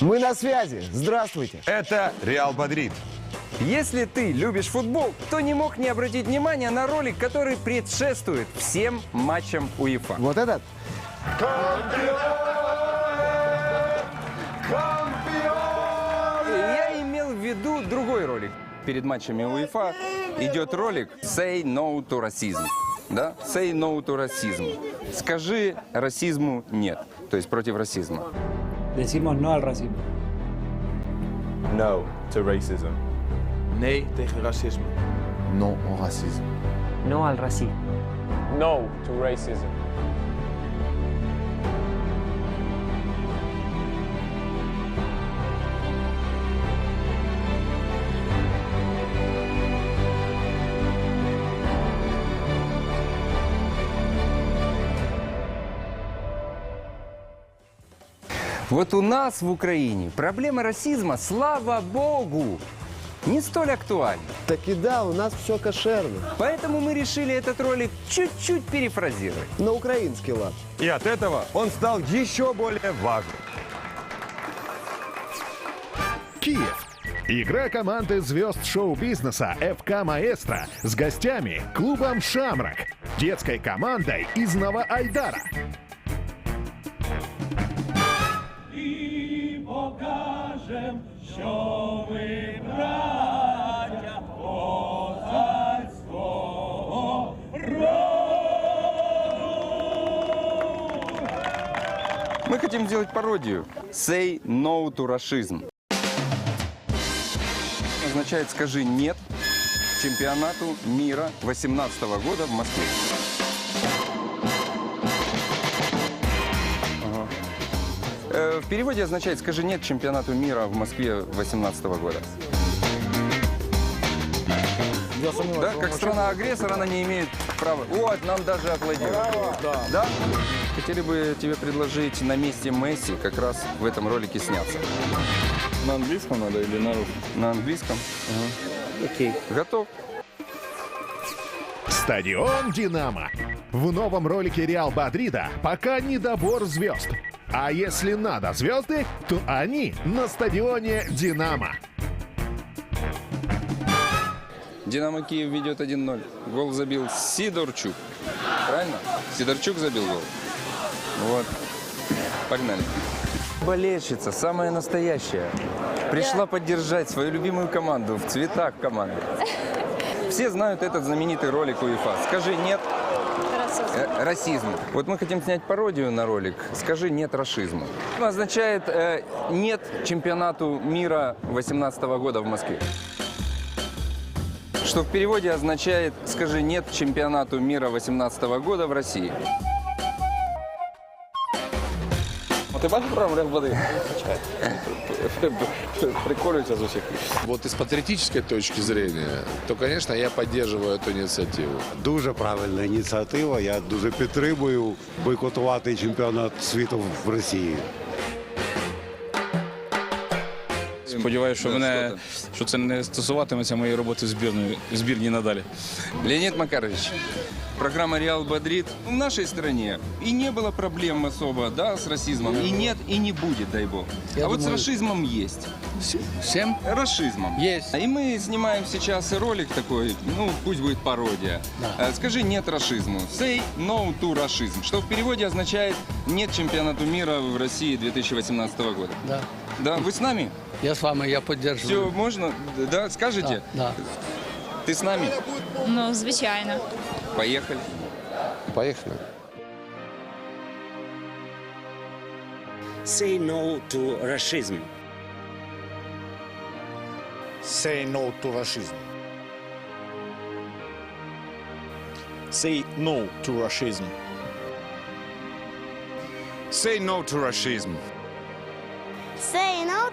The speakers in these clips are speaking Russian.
Мы на связи. Здравствуйте. Это Реал Мадрид. Если ты любишь футбол, то не мог не обратить внимания на ролик, который предшествует всем матчам УЕФА. Вот этот? Я имел в виду другой ролик. Перед матчами УЕФА идет ролик «Say no to racism». Да? «Say no to racism». Скажи расизму «нет», то есть против расизма. Decimos no al racismo. No to racism. Nee tegen racisme. Non au racisme. No al racismo. No to racism. Вот у нас в Украине проблема расизма, слава богу, не столь актуальна. Так и да, у нас все кошерно. Поэтому мы решили этот ролик чуть-чуть перефразировать. На украинский лад. И от этого он стал еще более важным. Киев. Игра команды звезд шоу-бизнеса ФК «Маэстро» с гостями клубом «Шамрак», детской командой из Новоайдара. Мы хотим сделать пародию «Say no to racism». Означает «скажи нет» чемпионату мира 18 года в Москве. В переводе означает «скажи нет чемпионату мира в Москве 18 года». Да, как страна-агрессор, она не имеет права. Вот, нам даже аплодируют. Да. Хотели бы тебе предложить на месте Месси как раз в этом ролике сняться. На английском надо или на русском? На английском. Окей. Готов? Стадион «Динамо». В новом ролике Реал Мадрида пока недобор звезд. А если надо звезды, то они на стадионе «Динамо». Динамо Киев ведет 1-0. Гол забил Сидорчук. Правильно? Сидорчук забил гол. Вот. Погнали. Болельщица, самая настоящая. Пришла поддержать свою любимую команду в цветах команды. Все знают этот знаменитый ролик УЕФА. Скажи нет э, расизму. Вот мы хотим снять пародию на ролик «Скажи нет расизму». Означает э, «нет чемпионату мира 18 года в Москве». Что в переводе означает «Скажи нет чемпионату мира 18 года в России». А ти бачиш програму Реал Мадрид? Приколюються з усіх. Вот из патриотической точки зрения, то, конечно, я поддерживаю эту инициативу. Дуже правильна ініціатива. Я дуже підтримую бойкотувати чемпіонат світу в Росії. Сподіваюся, що мене що це не стосуватиметься моєї роботи в збірної в збірні надалі. Леонид Макарович, программа «Реал Мадрид» в нашей стране и не было проблем особо да, с расизмом, и нет, и не будет, дай бог. а вот с расизмом есть. Всім Расизмом. Есть. И мы снимаем сейчас ролик такой, ну, пусть будет пародия. Э, Скажи «нет расизму». Say no to racism, что в переводе означает «нет чемпионату мира в России 2018 года». Да. Да, вы с нами? Я с вами, я Все, поддерживаю. можно? Да, скажете? Да. Ты с нами? Ну, звичайно. Поехали. Поехали. Say no to racism. Say no to racism. Say no to racism. Say no to racism. No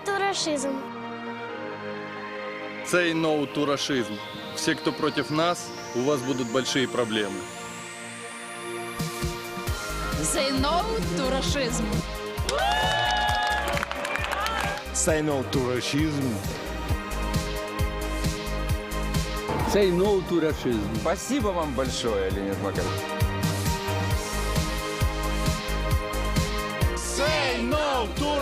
to racism. Все, кто против нас, у вас будут большие проблемы. Say no to racism. Say no to расизм. Say no to racism. Спасибо вам большое, Леонид Макарович. Say no to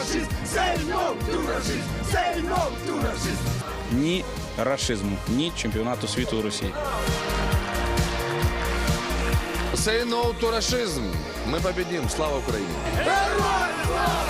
расист! Say no to расист! Say no to расист! Ні рашизму, ні чемпіонату світу у Росії. Say no to расизм! Ми побідім! Слава Україні! Героям слава!